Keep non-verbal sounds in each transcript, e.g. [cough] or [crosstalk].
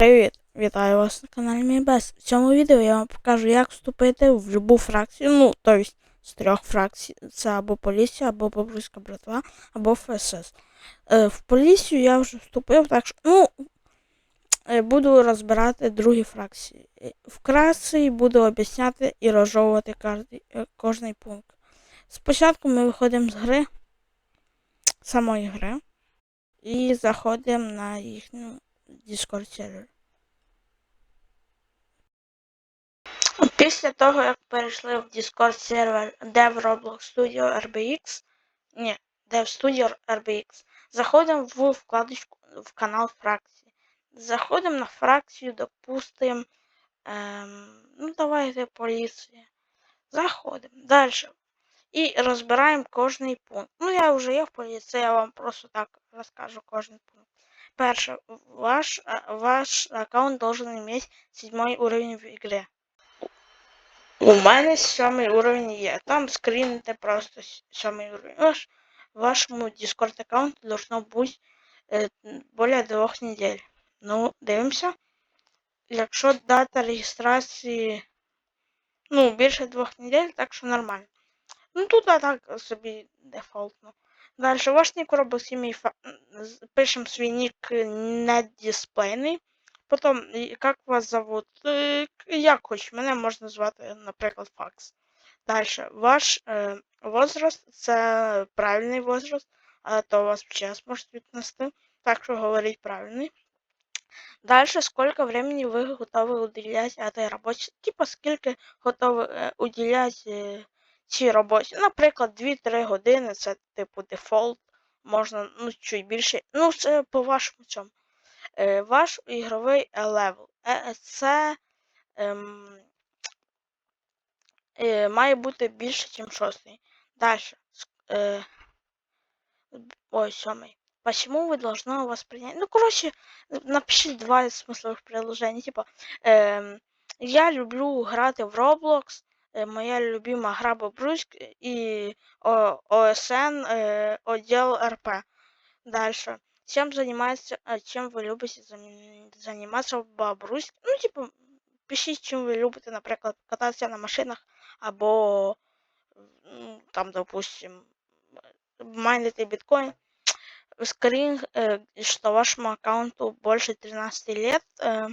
Привіт! Вітаю вас на каналі Мібес. В цьому відео я вам покажу, як вступити в любу фракцію. Ну, тобто з трьох фракцій. Це або Полісія, або Бобруйська братва, або ФСС. Е, в Полісію я вже вступив, так що ну, е, буду розбирати другі фракції. Е, Вкратце буду об'ясняти і розжовувати кожний пункт. Спочатку ми виходимо з гри, самої гри, і заходимо на їхню Discord сервер. Після того, як перейшли в Discord сервер Dev Roblox Studio RBX, ні, Dev Studio RBX, заходимо в вкладочку в канал фракції. Заходимо на фракцію, допустимо, ем, ну давайте поліція. Заходимо. Далі. І розбираємо кожний пункт. Ну, я вже є в поліції, я вам просто так розкажу кожен пункт. Перше, ваш, ваш аккаунт должен иметь седьмой уровень в игре. У мене сьомий уровень є. Там скріните просто сьомий уровень. Ваш, вашому Discord аккаунту должно бути е, более двох недель. Ну, дивимося. Якщо дата реєстрації ну, більше двох недель, так що нормально. Ну тут а так собі дефолтно. Дальше ваш нік робить ім'я, пишемо свій нік не дисплейний. Потім, і- як вас зовут? Е, Як хоч, мене можна звати, наприклад, Факс. Дальше, ваш е, возраст це правильний возраст, а то вас в час можуть віднести. Так що говоріть правильний. Дальше, сколько времени ви готові уделять этой роботі? Типа, скільки готові е, уделять е, цій роботі. Наприклад, 2-3 години це типу дефолт. Можна ну, чуть більше. Ну, це по вашому цьому. Е, ваш ігровий левел. Е, це ем, е, має бути більше, ніж шостий. Далі. Е, ой, сьомий. Почему вы должны воспринять? Ну, короче, напишіть два смислових приложення. Типа, ем, я люблю грати в Roblox. е, Моя любима гра Бобруськ і О- ОСН е, отдел РП. Дальше. Чем занимается, а, чем вы любите зам- заниматься в Бобруськ? Ну, типа, пишіть, чим ви любите, наприклад, кататися на машинах, або м, там, допустим, майнити біткоін. Скрин, э, что вашему аккаунту больше 13 лет. Э,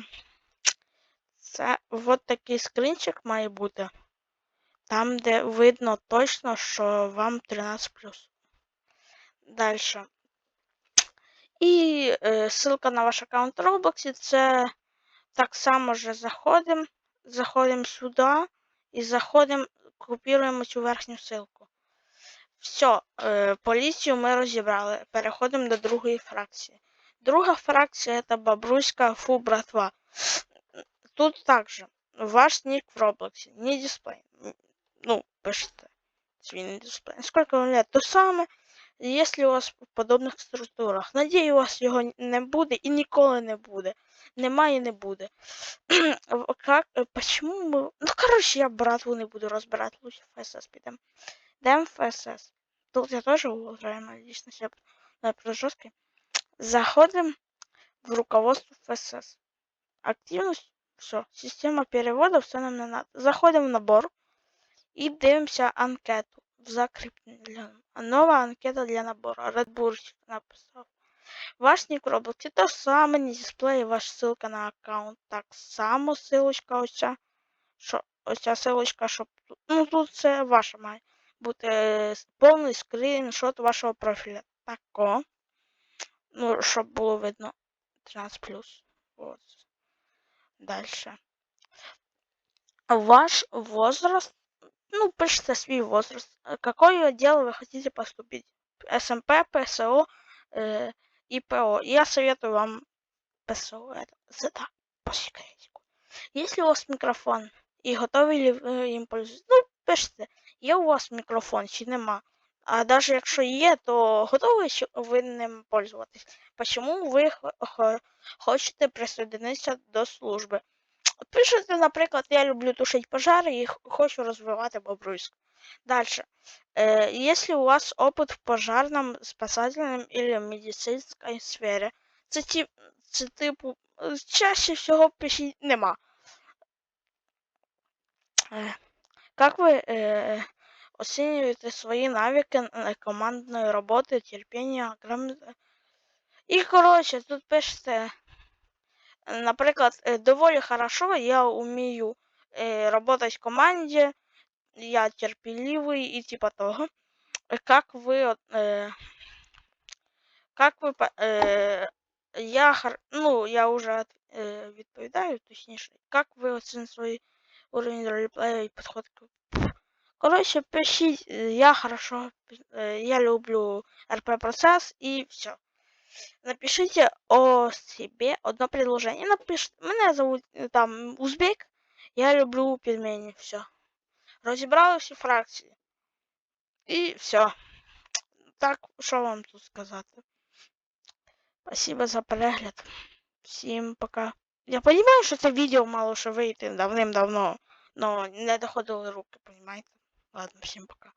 це вот такий скринчик має бути. Там, де видно точно, що вам 13 Дальше. І е, ссылка на ваш аккаунт Roblox. Це так само же заходимо. Заходимо сюди і заходимо, копіруємо цю верхню ссылку. Все, е, поліцію ми розібрали. Переходимо до другої фракції. Друга фракція це бабруська фу братва. Тут також ваш нік в Роблоксі, не дисплей. Ну, пишете. Свій дисплей. Сколько вам лет? То саме, якщо у вас в подобних структурах. Надію, у вас його не буде і ніколи не буде. Немає і не буде. [clears throat] Как, е, почему ми... Ну, коротше, я братву не буду розбирати, лучше ФСС підемо. Дем ФСС. Тут я тоже уважаемая личность, я наверное, жесткий. Заходим в руководство ФСС. Активность, все, система перевода, все нам не надо. Заходим в набор и дивимося анкету в закріплення. Нова анкета для набору. Redburg написав. Ваш нік Roblox те саме, не дисплей, ваша ссылка на аккаунт. Так само ссылочка оця. Що, оця ссылочка, щоб тут. Ну тут це ваша має бути е, с- повний скріншот вашого профіля. Тако. Ну, щоб було видно 13 Вот. Дальше. Ваш возраст. Ну, пишите свой возраст. Э, Какой отдел вы хотите поступить? СМП, ПСО э, и ПО. Я советую вам ПСО. Это, это по секретику. Если у вас микрофон і готові ли ви їм пользуватися? Ну, пишете, є у вас мікрофон чи нема. А навіть якщо є, то готові чи ви ним пользуватись? Почому ви хо- хо- хочете присоединитися до служби? Пишете, наприклад, я люблю тушити пожари і хочу розвивати Бобруйськ. Дальше. Э, если у вас опыт в пожарном, спасательном или медицинской сфере, це, ті, це типу е, чаще всього пишіть нема. Е, Как ви е, оцінюєте свої навики е, командної роботи, терпіння, грамоти? І, коротше, тут пишете, е, наприклад, е, доволі хорошо я умею э, работать в команде, я терпеливый и типа того. Э, Как вы, от- э, как вы, по- э, я, хор- ну, я уже от- э, відповідаю, точніше, як ви оцінюєте свій уровень ролеплея і підход к Коротше, пишіть, е, я хорошо, е, я люблю РП процесс и все. Напишите о себе одно предложение. Напишите, мене зовут е, там Узбек, я люблю пельмені, все. Розібрали всі фракції. І все. Так, що вам тут сказати? Спасибо за перегляд. Всім пока. Я розумію, що це відео мало що вийти давним-давно, но не доходили руки, розумієте? Ладно, всім пока.